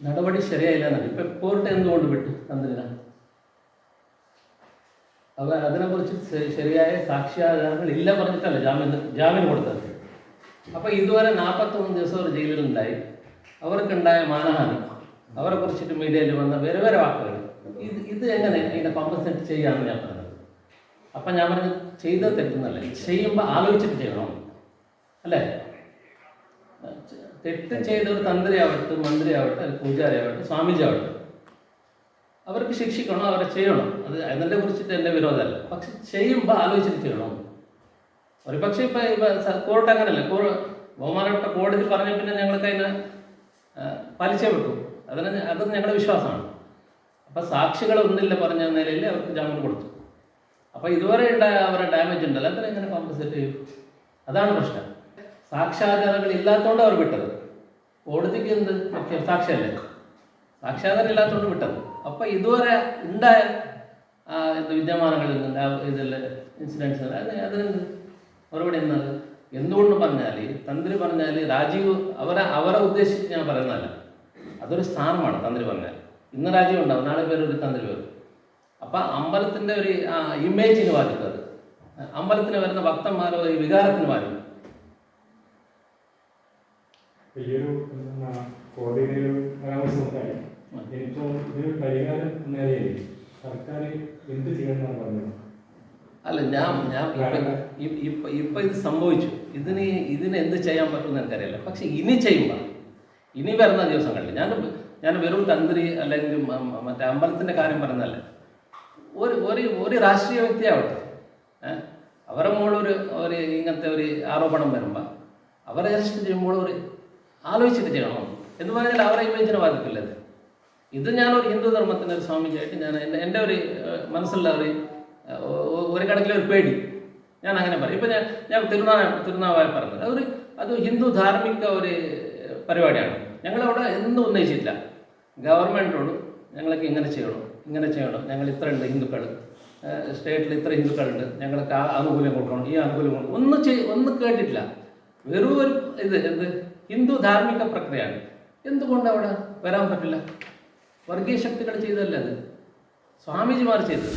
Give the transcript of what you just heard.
നടപടി ശരിയായില്ല എന്നാണ് ഇപ്പൊ കോർട്ട് എന്തുകൊണ്ട് വിട്ടു തന്നില്ല? അവർ അതിനെക്കുറിച്ച് ശരിയായ സാക്ഷ്യാധാരങ്ങൾ ഇല്ല പറഞ്ഞിട്ടല്ല ജാമ്യം ജാമ്യം കൊടുത്തത്. അപ്പൊ ഇതുവരെ നാൽപ്പത്തൊന്ന് ദിവസം അവർ ജയിലിലുണ്ടായി. അവർക്കുണ്ടായ മാനഹാനി അവരെ കുറിച്ചിട്ട് മീഡിയയിൽ വന്ന വേറെ വേറെ വാക്കുകൾ. ഇത് ഇത് എങ്ങനെ അതിന്റെ കോമ്പൻസേറ്റ് ചെയ്യാമെന്ന് ഞാൻ പറഞ്ഞത്? അപ്പം ഞാൻ പറഞ്ഞു ചെയ്തത് തെറ്റുന്നല്ലേ. ചെയ്യുമ്പോൾ ആലോചിച്ചിട്ട് ചെയ്യണം. അല്ലേ? തെറ്റ് ചെയ്ത ഒരു തന്ത്രിയാവട്ടെ മന്ത്രിയാവട്ടെ പൂജാരിയാവട്ടെ സ്വാമിജി ആവട്ടെ അവർക്ക് ശിക്ഷിക്കണം അവരെ ചെയ്യണം. അത് അതിനെ കുറിച്ചിട്ട് എന്റെ വിരോധമല്ല. പക്ഷെ ചെയ്യുമ്പോൾ ആലോചിച്ചിട്ട് ചെയ്യണം. ഒരു പക്ഷേ ഇപ്പം കോർട്ട് അങ്ങനല്ല. കോ ബഹുമാനപ്പെട്ട കോടതി പറഞ്ഞ പിന്നെ ഞങ്ങൾക്ക് അതിനെ പാലിച്ചേ പറ്റൂ അതിന് അത് ഞങ്ങളുടെ വിശ്വാസമാണ്. അപ്പം സാക്ഷികളൊന്നില്ല പറഞ്ഞ നിലയിൽ അവർക്ക് ജാമ്യം കൊടുത്തു. അപ്പോൾ ഇതുവരെ ഉണ്ടായ അവരുടെ ഡാമേജ് ഉണ്ടല്ലോ. അത്ര എങ്ങനെ കോമ്പൻസേറ്റ് ചെയ്യും? അതാണ് പ്രശ്നം. സാക്ഷ്യാധാരങ്ങൾ ഇല്ലാത്തതുകൊണ്ട് അവർ വിട്ടത്. കോടതിക്ക് എന്ത് മുഖ്യം? സാക്ഷ്യല്ലേ? സാക്ഷാധാരം ഇല്ലാത്തതുകൊണ്ട് വിട്ടത്. അപ്പോൾ ഇതുവരെ ഉണ്ടായ എന്ത് വിദ്യമാനങ്ങളിൽ നിന്ന് ഇതിൽ ഇൻസിഡൻസ് അതിന് അതിനെന്ത്? മറുപടി എന്നത് എന്തുകൊണ്ട് പറഞ്ഞാൽ തന്ത്രി പറഞ്ഞാൽ രാജീവ് അവരെ അവരെ ഉദ്ദേശിച്ച് ഞാൻ പറയുന്നതല്ല. അതൊരു സ്ഥാനമാണ് തന്ത്രി പറഞ്ഞാൽ ഇന്ന് രാജീവ് ഉണ്ടാവും നാളെ പേര് ഒരു തന്ത്രി വരും. അപ്പം അമ്പലത്തിന്റെ ഒരു ഇമേജിന് ബാധിക്കും അത് അമ്പലത്തിന് വരുന്ന ഭക്തന്മാരോ ഈ വികാരത്തിന് ബാധിക്കും ഈ കോടതിയിലൊരു പരാമർശം ഉണ്ടായി എനിക്കും ഇതിന് പരിഹാരം നിലയിൽ സർക്കാർ എന്ത് ചെയ്യണമെന്നാണ് പറഞ്ഞത്? അല്ല ഞാൻ ഞാൻ ഇപ്പൊ- ഇത് സംഭവിച്ചു. ഇതിന് ഇതിന് എന്ത് ചെയ്യാൻ പറ്റുമെന്ന് എനിക്കറിയില്ല. പക്ഷെ ഇനി ചെയ്യുമ്പോൾ ഇനി വരുന്ന ദിവസങ്ങളിൽ ഞാൻ ഞാൻ വെറും തന്ത്രി അല്ലെങ്കിൽ മറ്റേ അമ്പലത്തിന്റെ കാര്യം പറഞ്ഞതല്ല. ഒരു ഒരു ഒരു രാഷ്ട്രീയ വ്യക്തിയാവട്ടെ ഏഹ് അവരെ മുകളിൽ ഒരു ഒരു ഇങ്ങനത്തെ ഒരു ആരോപണം വരുമ്പോൾ അവരെ അറസ്റ്റ് ചെയ്യുമ്പോൾ ഒരു ആലോചിച്ചിട്ട് ചെയ്യണം എന്ന് പറഞ്ഞാൽ അവരെ ഇമേജിനെ ബാധിക്കില്ലത് ഇത്. ഞാനൊരു ഹിന്ദു ധർമ്മത്തിന്റെ ഒരു സ്വാമിജിയായിട്ട് ഞാൻ എന്റെ ഒരു മനസ്സിലുള്ള ഒരു ഒരു കണക്കിലെ ഒരു പേടി. ഞാൻ അങ്ങനെ പറയും. ഇപ്പം ഞാൻ ഞാൻ തിരുനാ തിരുനാവായി പറഞ്ഞത്. അതൊരു അത് ഹിന്ദു ധാർമ്മിക ഒരു പരിപാടിയാണ്. ഞങ്ങളവിടെ എന്നും ഉന്നയിച്ചിട്ടില്ല. ഗവൺമെന്റിനോട് ഞങ്ങൾക്ക് ഇങ്ങനെ ചെയ്യണം ഇങ്ങനെ ചെയ്യണം. ഞങ്ങൾ ഇത്ര ഉണ്ട് ഹിന്ദുക്കൾ സ്റ്റേറ്റിൽ ഇത്ര ഹിന്ദുക്കളുണ്ട്. ഞങ്ങൾക്ക് ആ ആനുകൂല്യം കൊടുക്കണം ഈ ആനുകൂല്യം കൊടുക്കണം. ഒന്നും ചെയ് ഒന്നും കേട്ടിട്ടില്ല. വെറും ഒരു ഇത് എന്ത്? ഹിന്ദു ധാർമ്മിക പ്രക്രിയയാണ്. എന്തുകൊണ്ട് അവിടെ വരാൻ പറ്റില്ല? വർഗീയ ശക്തികൾ ചെയ്തതല്ല അത്? സ്വാമിജിമാർ ചെയ്തത്.